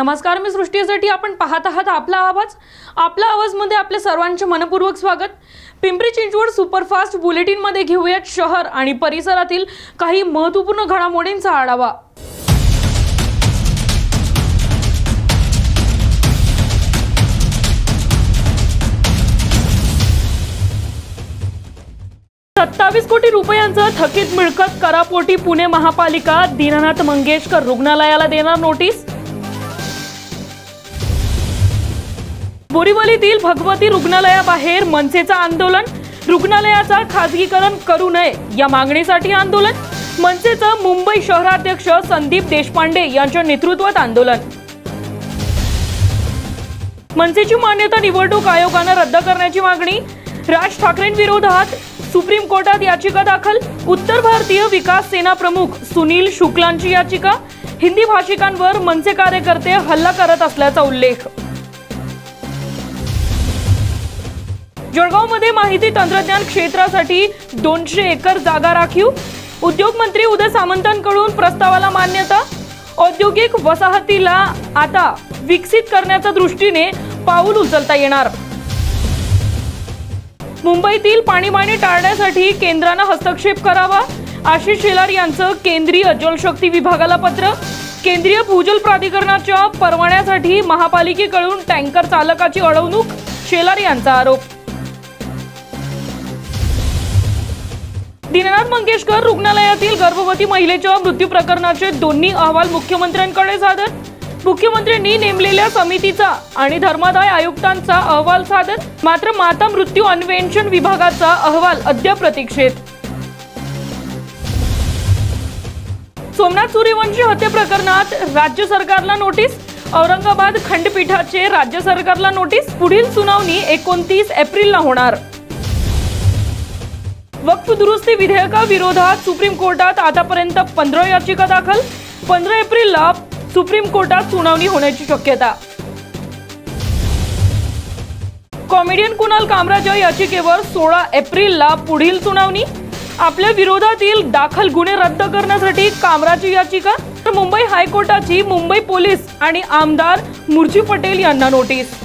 नमस्कार मी सृष्टीसाठी आपण पाहत आहात आपला आवाज. आपला आवाजमध्ये आपले सर्वांचे मनपूर्वक स्वागत. पिंपरी चिंचवड सुपरफास्ट बुलेटिनमध्ये घेऊयात शहर आणि परिसरातील काही महत्त्वपूर्ण घडामोडींचा आढावा. सत्तावीस कोटी रुपयांचं थकीत मिळकत करापोटी पुणे महापालिका दीनानाथ मंगेशकर रुग्णालयाला देणार नोटीस. बोरीवलीतील भगवती रुग्णालयाबाहेर मनसेचं आंदोलन रुग्णालयाचा खाजगीकरण करू नये या मागणीसाठी आंदोलन मनसेचं मुंबई शहराध्यक्ष संदीप देशपांडे यांच्या नेतृत्वात आंदोलन. मनसेची मान्यता निवडणूक आयोगानं रद्द करण्याची मागणी राज ठाकरेंविरोधात सुप्रीम कोर्टात याचिका दाखल उत्तर भारतीय विकास सेना प्रमुख सुनील शुक्लांची याचिका हिंदी भाषिकांवर मनसे कार्यकर्ते हल्ला करत असल्याचा उल्लेख. जळगावमध्ये माहिती तंत्रज्ञान क्षेत्रासाठी दोनशे एकर जागा राखीव. उद्योग मंत्री उदय सामंतांकडून प्रस्तावाला मान्यता. औद्योगिक वसाहतीला आता विकसित करण्याच्या दृष्टीने पाऊल उचलता येणार. मुंबईतील पाणीबाणी टाळण्यासाठी केंद्रानं हस्तक्षेप करावा आशिष शेलार यांचं केंद्रीय जलशक्ती विभागाला पत्र. केंद्रीय भूजल प्राधिकरणाच्या परवान्यासाठी महापालिकेकडून टँकर चालकाची अडवणूक शेलार यांचा आरोप. दीननाथ मंगेशकर रुग्णालयातील गर्भवती महिलेच्या मृत्यू प्रकरणाचे दोन्ही अहवाल मुख्यमंत्र्यांकडे सादर. मुख्यमंत्र्यांनी नेमलेल्या समितीचा आणि धर्मादाय आयुक्तांचा अहवाल सादर. मात्र माता मृत्यू अन्वेषण विभागाचा अहवाल अद्याप प्रतीक्षेत सोमनाथ सूर्यवंशी हत्ये प्रकरणात राज्य सरकारला नोटीस. औरंगाबाद खंडपीठाचे राज्य सरकारला नोटीस. पुढील सुनावणी एकोणतीस एप्रिलला होणार. वक्फ दुरुस्ती विधेयकाविरोधात सुप्रीम कोर्टात आतापर्यंत पंधरा याचिका दाखल. पंधरा एप्रिलला सुप्रीम कोर्टात सुनावणी होण्याची शक्यता. कॉमेडियन कुणाल कामराज याचिकेवर सोळा एप्रिलला पुढील सुनावणी. आपल्या विरोधातील दाखल गुन्हे रद्द करण्यासाठी कामराची याचिका. तर मुंबई हायकोर्टाची मुंबई पोलीस आणि आमदार मुर्जी पटेल यांना नोटीस.